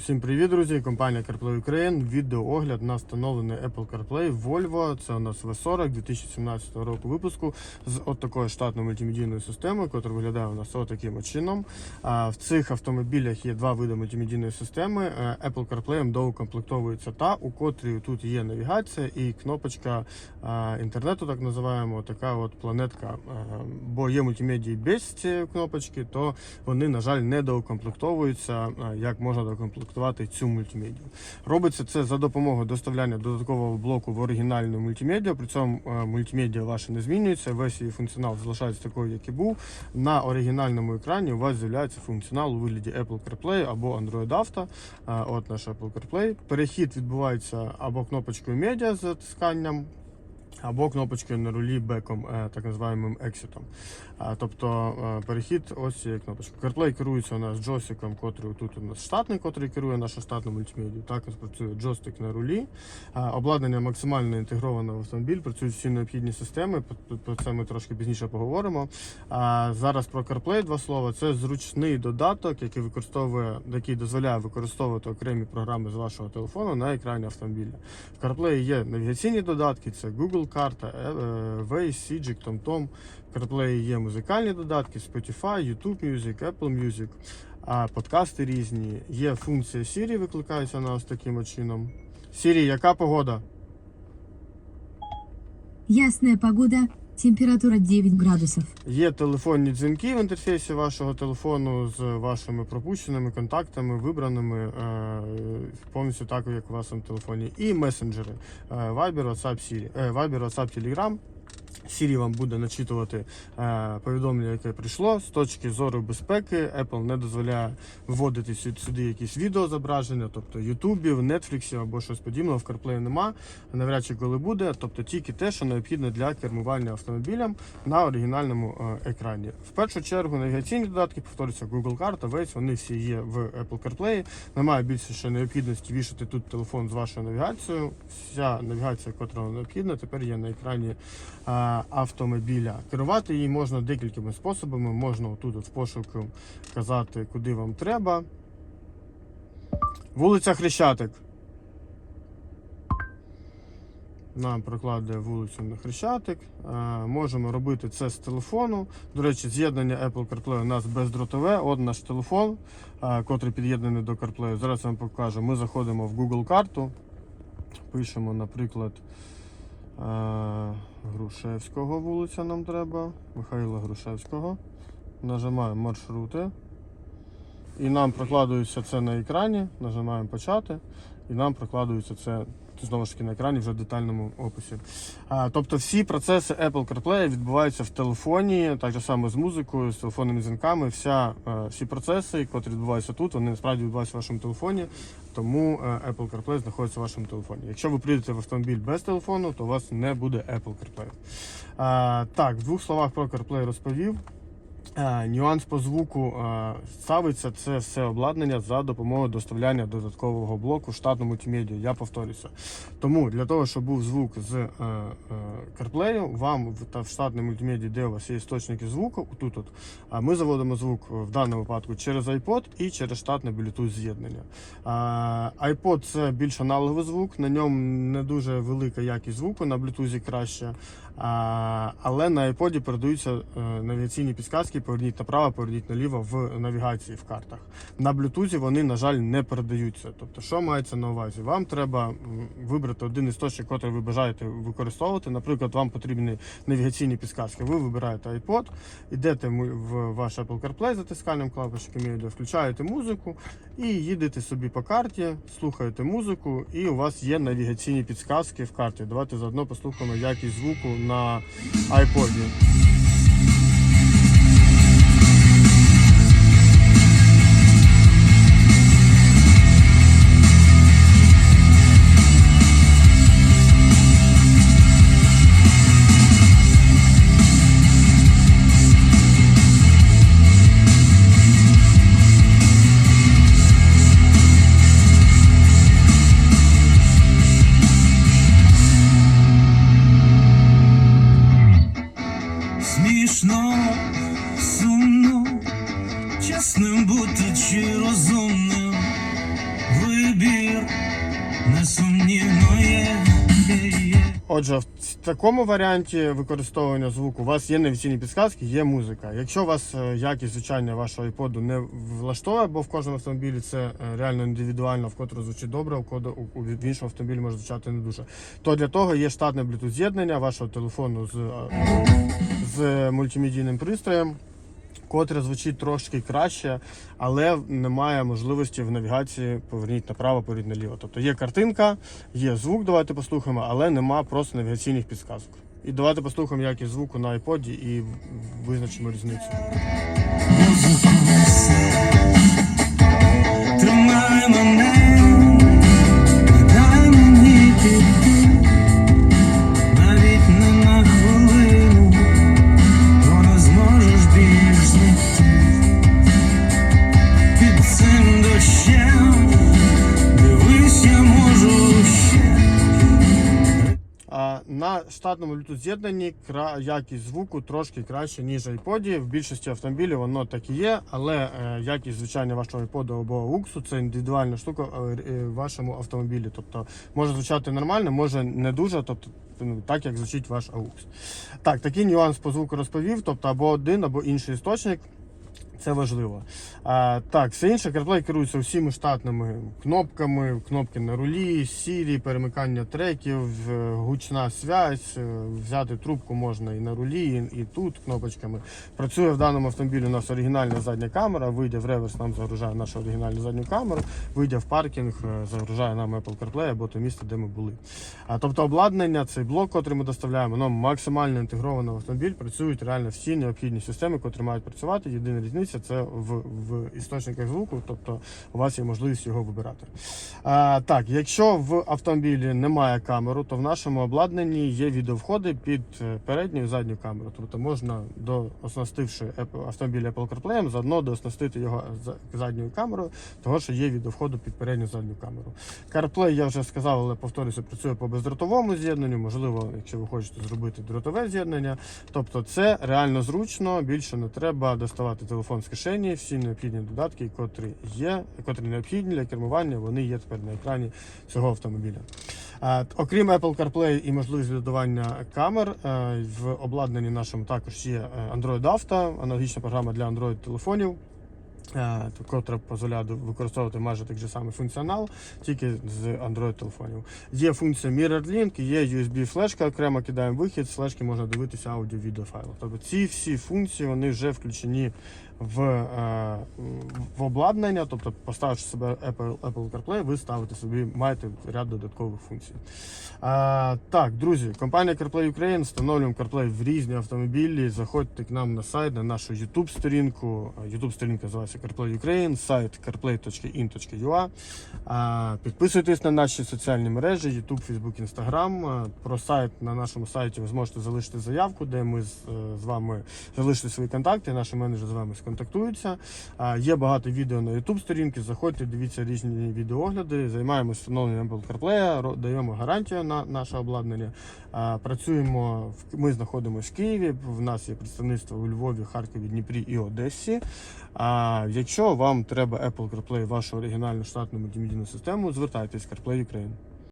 Всім привіт, друзі! Компанія CarPlay Ukraine. Відеоогляд на встановлений Apple CarPlay Volvo. Це у нас V40 2017 року випуску з от такою штатною мультимедійною системою, яка виглядає у нас от чином. А, В цих автомобілях є два види мультимедійної системи. Е, Apple CarPlay доукомплектовується та, у котрій тут є навігація і кнопочка інтернету, так називаємо, така от планетка. Бо є мультимедії без цієї кнопочки, то вони, на жаль, не доукомплектовуються, як можна доукомплектувати цю мультимедію. Робиться це за допомогою доставляння додаткового блоку в оригінальну мультимедіа. При цьому е, мультимедіа ваша не змінюється, весь її функціонал залишається такою, як і був. На оригінальному екрані у вас з'являється функціонал у вигляді Apple CarPlay або Android Auto. Е, От наш Apple CarPlay. Перехід відбувається або кнопочкою медіа з затисканням. Або кнопочкою на рулі беком, е, так називаємим екситом. А, Тобто е, перехід ось цією кнопочкою. CarPlay керується у нас джойстиком, котрий тут у нас штатний, котрий керує нашу штатну мультимедію. Також працює джойстик на рулі. Обладнання максимально інтегроване в автомобіль, працюють всі необхідні системи. Про це ми трошки пізніше поговоримо. Зараз про CarPlay два слова. Це зручний додаток, який використовує, який дозволяє використовувати окремі програми з вашого телефону на екрані автомобіля. В CarPlay є навігаційні додатки, це Google карта, е, е, Waze, Sigic, TomTom. CarPlay є музикальні додатки, Spotify, YouTube Music, Apple Music, а подкасти різні. Є функція Siri, викликається на ось таким чином. Siri, яка погода? Ясна погода, температура 9 градусів. Є телефонні дзвінки в інтерфейсі вашого телефону з вашими пропущеними контактами, вибраними е, повністю так, як у вас на телефоні. І месенджери е, Viber, WhatsApp, Siri, е, Viber, WhatsApp, Telegram. Siri вам буде начитувати е, повідомлення, яке прийшло. З точки зору безпеки, Apple не дозволяє вводити сюди якісь відеозображення, тобто Ютубів, Netflix або щось подібного. В CarPlay нема. Навряд чи коли буде, тобто тільки те, що необхідно для кермування автомобілем на оригінальному е, екрані. В першу чергу навігаційні додатки, повторюся, Google карта, Waze, вони всі є в Apple CarPlay. Немає більше ще необхідності вішати тут телефон з вашою навігацією. Вся навігація, яка необхідна, тепер є на екрані е, автомобіля. Керувати її можна декількома способами. Можна отут от в пошуку казати, куди вам треба. Вулиця Хрещатик. Нам прокладає вулицю на Хрещатик. Е, можемо робити це з телефону. До речі, з'єднання Apple CarPlay у нас бездротове. От наш телефон, е, котрий під'єднаний до CarPlay. Зараз я вам покажу. Ми заходимо в Google карту. Пишемо, наприклад, Грушевського вулиця нам треба. Михайла Грушевського. Нажимаємо маршрути. І нам прокладується це на екрані. Нажимаємо почати. І нам прокладується це знову ж таки на екрані вже в детальному описі. А, тобто всі процеси Apple CarPlay відбуваються в телефоні, так само з музикою, з телефонними дзвінками. Вся, е, всі процеси, які відбуваються тут, вони насправді відбуваються в вашому телефоні. Тому е, Apple CarPlay знаходиться в вашому телефоні. Якщо ви прийдете в автомобіль без телефону, то у вас не буде Apple CarPlay. А, так, в двох словах про CarPlay розповів. Е, Нюанс по звуку е, ставиться це все обладнання за допомогою доставляння додаткового блоку в штатну мультимедію. Я повторюся. Тому для того, щоб був звук з е, CarPlay, вам та в штатній мультимедії, де у вас є істочники звуку, тут от, ми заводимо звук в даному випадку через iPod і через штатне Bluetooth з'єднання. IPod це більш аналоговий звук, на ньому не дуже велика якість звуку, на Bluetooth краще. Але на iPod передаються навігаційні підсказки, поверніть направо, поверніть наліво в навігації в картах. На Bluetooth вони, на жаль, не передаються. Тобто, що мається на увазі? Вам треба вибрати один істочник, який ви бажаєте використовувати. Наприклад, вам потрібні навігаційні підсказки. Ви вибираєте iPod, йдете в ваш Apple CarPlay затисканням клавішки медіа, включаєте музику і їдете собі по карті, слухаєте музику, і у вас є навігаційні підсказки в карті. Давайте заодно послухаємо якість звуку на iPod. чесним бути чи розумним вибір несумнівно є. Отже, в такому варіанті використовування звуку у вас є невіційні підсказки, є музика. Якщо у вас е, якість звучання вашого iPod не влаштовує, бо в кожному автомобілі це е, реально індивідуально, в котрому звучить добре, в, котру, в іншому автомобілі може звучати не дуже. То для того є штатне Bluetooth з'єднання вашого телефону з, е, з мультимедійним пристроєм. Котре звучить трошки краще, але немає можливості в навігації поверніть направо, поверніть наліво. Тобто є картинка, є звук, давайте послухаємо, але нема просто навігаційних підсказок. І давайте послухаємо якість звуку на iPod і визначимо різницю. Тримай мене, на штатному Bluetooth з'єднанні кра... якість звуку трошки краще, ніж iPod. В більшості автомобілів воно так і є, але е, якість звучання вашого iPod або AUX це індивідуальна штука е, е, в вашому автомобілі. Тобто може звучати нормально, може не дуже, тобто ну, так як звучить ваш AUX. Так, такий нюанс по звуку розповів, тобто або один, або інший істочник. Це важливо. А, так, все інше CarPlay керується всіми штатними кнопками, кнопки на рулі, сірі, перемикання треків, е, гучна связь. е, Взяти трубку можна і на рулі, і, і тут кнопочками. Працює в даному автомобілі у нас оригінальна задня камера. Вийде в реверс, нам загружає нашу оригінальну задню камеру. Вийде в паркінг, е, загружає нам Apple CarPlay або то місце, де ми були. А, тобто обладнання, цей блок, який ми доставляємо, воно максимально інтегровано в автомобіль. Працюють реально всі необхідні системи, котрі мають працювати. Єдина різниця це в, в істочниках звуку, тобто у вас є можливість його вибирати. А, так, якщо в автомобілі немає камеру, то в нашому обладнанні є відеовходи під е, передню і задню камеру. Тобто можна до оснастивши автомобіль Apple CarPlay, заодно дооснастити його задньою камерою, того що є відеовходи під передню і задню камеру. CarPlay, я вже сказав, але повторюся, працює по бездротовому з'єднанню. Можливо, якщо ви хочете зробити дротове з'єднання. Тобто це реально зручно, більше не треба доставати телефон з кишені. Всі необхідні додатки, котрі є, котрі необхідні для кермування, вони є тепер на екрані цього автомобіля. Окрім Apple CarPlay і можливість додавання камер, е, в обладнанні нашому також є е, Android Auto, аналогічна програма для Android телефонів. Е, Котра дозволяє використовувати майже такий же самий функціонал, тільки з Android телефонів. Є функція Mirror Link, є USB флешка, окремо кидаємо вихід, з флешки можна дивитися аудіо-відео файли. Тобто ці всі функції вони вже включені в, е, в обладнання, тобто поставивши себе Apple, Apple CarPlay, ви ставите собі, маєте ряд додаткових функцій. А, так, друзі, компанія CarPlay Ukraine, встановлюємо CarPlay в різні автомобілі. Заходьте к нам на сайт, на нашу YouTube сторінку. YouTube сторінка називається CarPlay Ukraine, сайт carplay.in.ua. Підписуйтесь на наші соціальні мережі, YouTube, Facebook, Instagram. Про сайт на нашому сайті ви зможете залишити заявку, де ми з, е, вами залишити свої контакти. Наші менеджери з вами сконтактуються. Є багато відео на YouTube сторінки. Заходьте, дивіться різні відеогляди. Займаємося встановленням Apple CarPlay, даємо гарантію на наше обладнання. Працюємо ми знаходимося в Києві. В нас є представництво у Львові, Харкові, Дніпрі і Одесі. Якщо вам треба Apple CarPlay, вашу оригінальну штатну мультимедійну систему, звертайтесь CarPlay Ukraine.